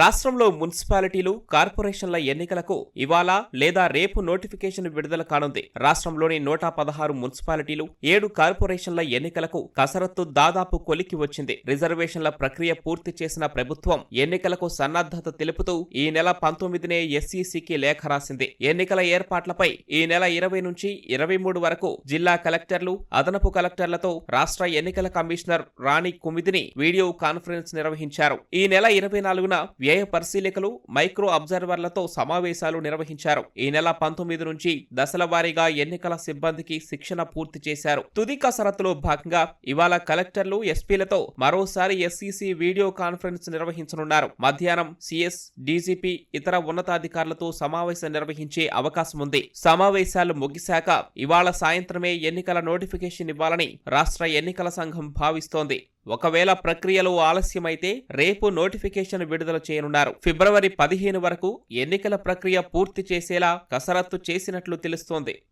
రాష్ట్రంలో మున్సిపాలిటీలు కార్పొరేషన్ల ఎన్నికలకు ఇవాళ లేదా రేపు నోటిఫికేషన్ విడుదల కానుంది. రాష్ట్రంలోని నూట పదహారు మున్సిపాలిటీలు ఏడు కార్పొరేషన్ల ఎన్నికలకు కసరత్తు దాదాపు కొలికి వచ్చింది. రిజర్వేషన్ల ప్రక్రియ పూర్తి చేసిన ప్రభుత్వం ఎన్నికలకు సన్నద్ధత తెలుపుతూ ఈ నెల పంతొమ్మిదినే ఎస్ఈసికి లేఖ రాసింది. ఎన్నికల ఏర్పాట్లపై ఈ నెల ఇరవై నుంచి ఇరవై మూడు వరకు జిల్లా కలెక్టర్లు అదనపు కలెక్టర్లతో రాష్ట్ర ఎన్నికల commissioner Rani Kumudini video conference నిర్వహించారు. ఈ నెల ఇరవై నాలుగున వ్యయ పరిశీలకులు మైక్రో అబ్జర్వర్లతో సమావేశాలు నిర్వహించారు. ఈ నెల పంతొమ్మిది నుంచి దశల వారీగా ఎన్నికల సిబ్బందికి శిక్షణ పూర్తి చేశారు. తుది కసరత్తులో భాగంగా ఇవాళ కలెక్టర్లు ఎస్పీలతో మరోసారి ఎస్సీసీ వీడియో కాన్ఫరెన్స్ నిర్వహించనున్నారు. మధ్యాహ్నం సిఎస్ డీజీపీ ఇతర ఉన్నతాధికారులతో సమావేశం నిర్వహించే అవకాశం ఉంది. సమావేశాలు ముగిశాక ఇవాళ సాయంత్రమే ఎన్నికల నోటిఫికేషన్ ఇవ్వాలని రాష్ట్ర ఎన్నికల సంఘం భావిస్తోంది. ఒకవేళ ప్రక్రియలో ఆలస్యమైతే రేపు నోటిఫికేషన్ విడుదల చేయనున్నారు. ఫిబ్రవరి పదిహేను వరకు ఎన్నికల ప్రక్రియ పూర్తి చేసేలా కసరత్తు చేసినట్లు తెలుస్తోంది.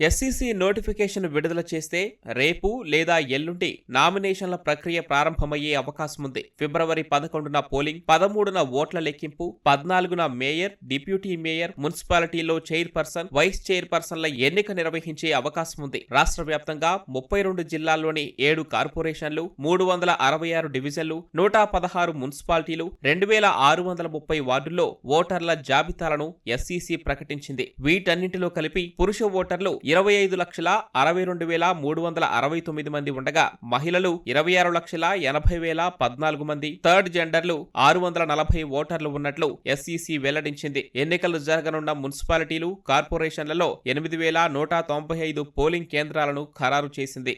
ఎస్సీసీ నోటిఫికేషన్ విడుదల చేస్తే రేపు లేదా ఎల్లుండి నామినేషన్ల ప్రక్రియ ప్రారంభమయ్యే అవకాశం ఉంది ఫిబ్రవరి పదకొండున పోలింగ్ పదమూడున ఓట్ల లెక్కింపు పద్నాలుగున మేయర్ డిప్యూటీ మేయర్ మున్సిపాలిటీలో చైర్పర్సన్ వైస్ చైర్పర్సన్ల ఎన్నిక నిర్వహించే అవకాశం ఉంది రాష్ట్ర వ్యాప్తంగా ముప్పై రెండు జిల్లాల్లోని ఏడు కార్పొరేషన్లు మూడు వందల అరవై ఆరు డివిజన్లు నూట పదహారు మున్సిపాలిటీలు రెండు వేల ఆరు వందల ముప్పై వార్డుల్లో ఓటర్ల జాబితాలను ఎస్సీసీ ప్రకటించింది. వీటన్నింటిలో కలిపి పురుష ఓటర్లు ఇరవై ఐదు లక్షల అరవై రెండు వేల మూడు వందల అరవై తొమ్మిది మంది ఉండగా మహిళలు ఇరవై ఆరు లక్షల ఎనభై వేల పద్నాలుగు మంది. థర్డ్ జెండర్లు ఆరు వందల నలభై ఓటర్లు ఉన్నట్లు ఎస్ఈసి వెల్లడించింది. ఎన్నికలు జరగనున్న మున్సిపాలిటీలు కార్పొరేషన్లలో ఎనిమిది వేల నూట తొంభై ఐదు పోలింగ్ కేంద్రాలను ఖరారు చేసింది.